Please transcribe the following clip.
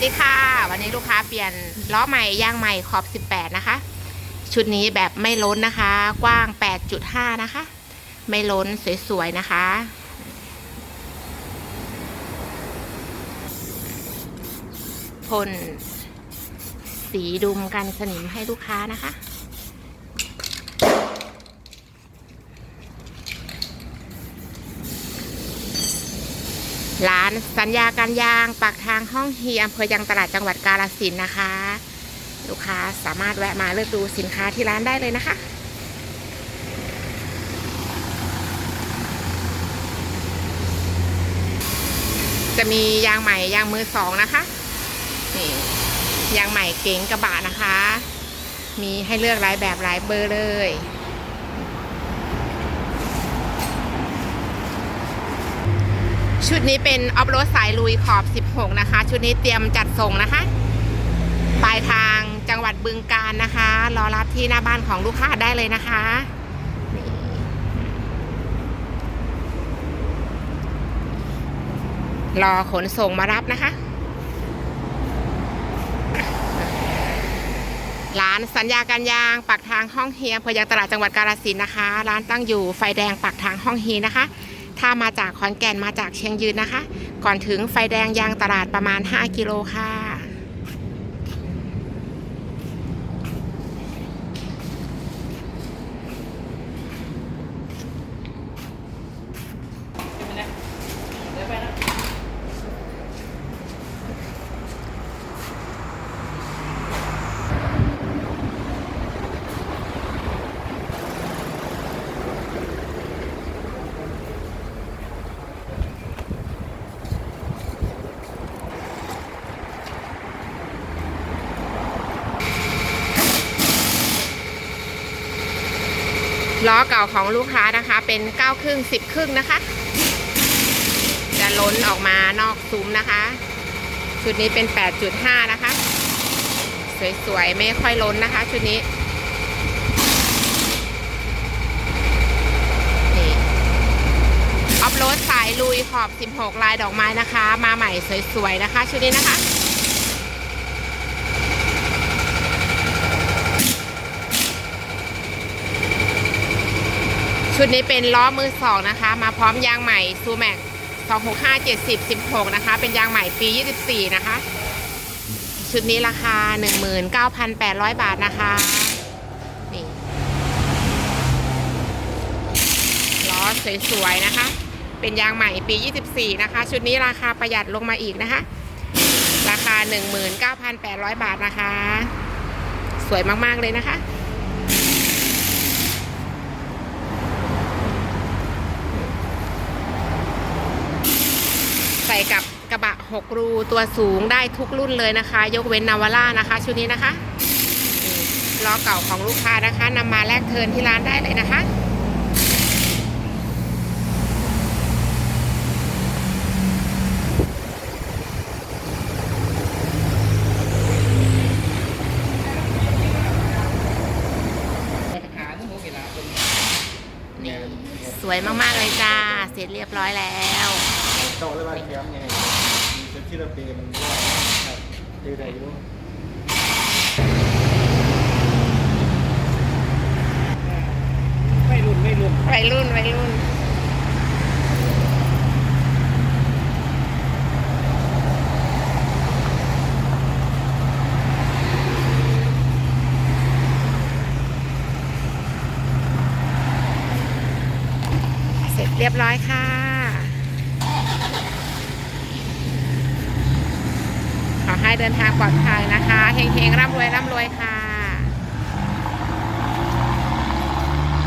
สดีค่ะ วันนี้ลูกค้าเปลี่ยนล้อใหม่ยางใหม่ขอบ 18 นะคะ ชุดนี้แบบไม่ล้นนะคะ กว้าง 8.5 นะคะ ไม่ล้นสวยๆ นะคะ พ่นสีดุมกันสนิมให้ลูกค้านะคะ ร้านสัญญาการยางปากทางห้องเฮียอำเภอยางตลาดจังหวัดกาฬสินนะคะ ลูกค้าสามารถแวะมาเลือกดูสินค้าที่ร้านได้เลยนะคะจะมียางใหม่ยางมือสองนะคะนี่ยางใหม่เก๋งกระบะนะคะ มีให้เลือกหลายแบบหลายเบอร์เลย ชุดนี้เป็นออฟโรดสายลุยขอบ 16 นะคะ ชุดนี้เตรียมจัดส่งนะคะ ปลายทางจังหวัดบึงการนะคะ รอรับที่หน้าบ้านของลูกค้าได้เลยนะคะ รอขนส่งมารับนะคะ ร้านสัญญาการยางปากทางห้องเฮียอำเภอยางตลาดจังหวัดกาฬสินนะคะ ร้านตั้งอยู่ไฟแดงปากทางห้องเฮียนะคะ ถ้ามาจากขอนแก่นมาจากเชียงยืนนะคะ ก่อนถึงไฟแดงยางตลาดประมาณ 5 กิโลค่ะ ล้อเก่าของลูกค้านะคะ เป็น9ครึ่ง10ครึ่งนะคะ จะล้นออกมานอกซุ้มนะคะชุดนี้เป็น 8.5 นะคะ สวยๆ ไม่ค่อยล้นนะคะ ชุดนี้นี่ออฟโรดสายลุยขอบ 16 ลายดอกไม้นะคะ มาใหม่สวยๆ นะคะ ชุดนี้นะคะ ชุดนี้เป็นล้อมือสองนะคะ มาพร้อมยางใหม่ซูแม็ก265 70 16 นะคะ เป็นยางใหม่ปี 24 นะคะ ชุดนี้ราคา 19,800 บาทนะคะ นี่ล้อสวยๆ นะคะ เป็นยางใหม่ปี 24 นะคะ ชุดนี้ราคาประหยัดลงมาอีกนะคะ ราคา 19,800 บาทนะคะ สวยมากๆเลยนะคะ กับกระบะ 6 รูตัวสูงได้ทุกรุ่นเลยนะคะ ยกเว้นนาวาร่านะคะ ชุดนี้นะคะล้อเก่าของลูกค้านะคะนำมาแลกเทินที่ร้านได้เลยนะคะนี่สวยมาก ๆ เลยจ้า เสร็จเรียบร้อยแล้ว โตเลยว่าเทียมไงมีเซ็ตที่เราเป็นครับคือได้อยู่ไม่รุ่นไม่รุ่นวัยรุ่นวัยรุ่น เสร็จเรียบร้อยค่ะ ขอให้ เดินทางปลอดภัยนะคะเฮงๆร่ำรวยร่ำรวยค่ะ